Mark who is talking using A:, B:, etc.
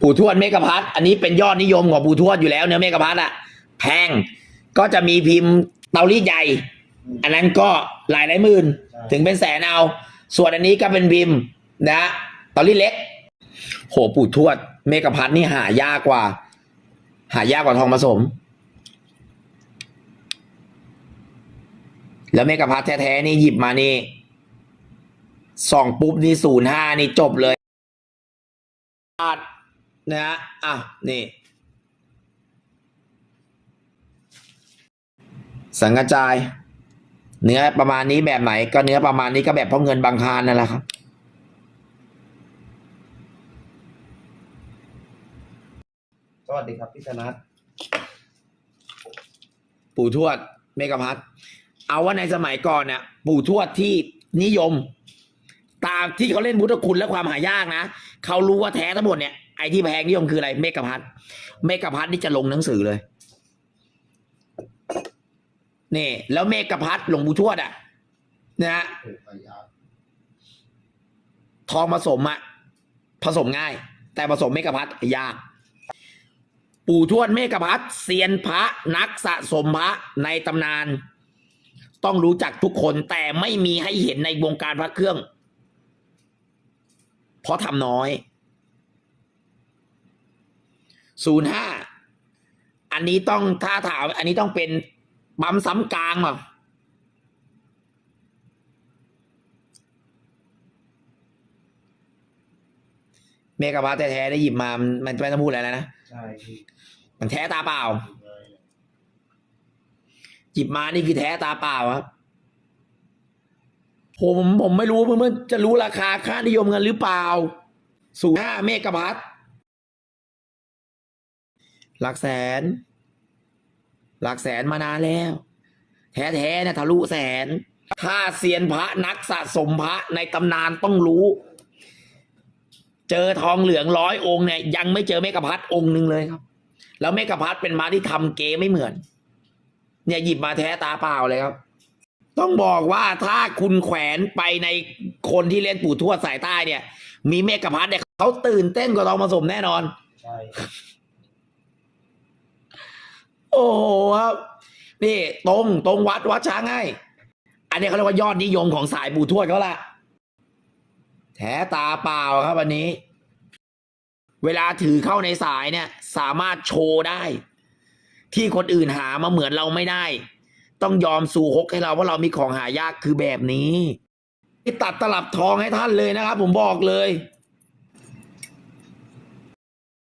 A: ปู่ทวดเมกะพัทอันนี้เป็นยอดนิยมของปู่ทวดอยู่แล้วเนื้อเมกะพัทอะแพงก็จะมีพิมพ์เตารีดใหญ่ อันนั้นก็หลายหลายหมื่น ถึงเป็นแสนเอา ส่วนอันนี้ก็เป็นพิมพ์นะเตารีดเล็ก โหปู่ทวด เมกะพัทนี่หายากกว่า หายากกว่าทองผสม แล้วเมกะพัทแท้ๆนี่หยิบมานี่ส่องปุ๊บนี่ศูนย์ห้านี่จบเลยบาท นะฮะอะนี่ สังกระจาย เนื้อประมาณนี้แบบไหน ก็เนื้อประมาณนี้ก็แบบเพ่อเงินบางคานนั่นแหละครับ
B: สวัสดีครับพี่ธนัท
A: ปู่ทวดเมกะพัทเอาว่าในสมัยก่อนเนี่ยปู่ทวดที่นิยม ตามที่เขาเล่นพุทธคุณและความหายากนะเขารู้ว่าแท้ทั้งหมดเนี่ยไอ้ที่แพงนิยมคืออะไรเมกะพัทเมกะพัทนี่จะลงหนังสือเลยนี่แล้วเมกะพัทหลวงปู่ทวดอะนะฮะทองผสมอะผสมง่าย แต่ผสมเมกะพัทยาก ปู่ทวดเมกะพัทเซียนพระนักสะสมพระในตำนาน ต้องรู้จักทุกคนแต่ไม่มีให้เห็นในวงการพระเครื่อง ราะทำน้อย ศูนย์ห้า อันนี้ต้องถ้าถาม อันนี้ต้องเป็นปั๊มซ้ำกลางเหรอเมกะพัทแท้ๆได้หยิบมา มันมันไม่ต้องพูดอะไรแล้วนะ
B: ใช่พี่
A: มันแท้ตาเปล่า หยิบมานี่คือแท้ตาเปล่าครับ ผมผมไม่รู้เพื่อนๆจะรู้ราคาค่านิยมกันหรือเปล่าสูงห้าเมกะพัทหลักแสน หลักแสนมานานแล้ว แท้ๆเนี่ยทะลุแสน ถ้าเซียนพระนักสะสมพระในตำนานต้องรู้ เจอทองเหลืองร้อยองค์เนี่ย ยังไม่เจอเมกะพัทองค์หนึ่งเลยครับ แล้วเมกะพัทเป็นม้าที่ทำเก๋ไม่เหมือน เนี่ยหยิบมาแท้ตาเปล่าเลยครับ ต้องบอกว่าถ้าคุณแขวนไปในคนที่เล่นปู่ทวดสายใต้เนี่ย มีเมกะพัทเนี่ยเขาตื่นเต้นกว่าทองผสมแน่นอน
B: ใช่
A: โอ้โหครับ นี่ ตรงตรงวัดวัดช้างให้อันนี้เขาเรียกว่ายอดนิยมของสายปู่ทวดเขาละแท้ตาเปล่าครับวันนี้ เวลาถือเข้าในสายเนี่ย สามารถโชว์ได้ ที่คนอื่นหามาเหมือนเราไม่ได้ ต้องยอมสู่ฮกให้เราเพราะเรามีของหายากคือแบบนี้ตัดตลับทองให้ท่านเลยนะครับผมบอกเลย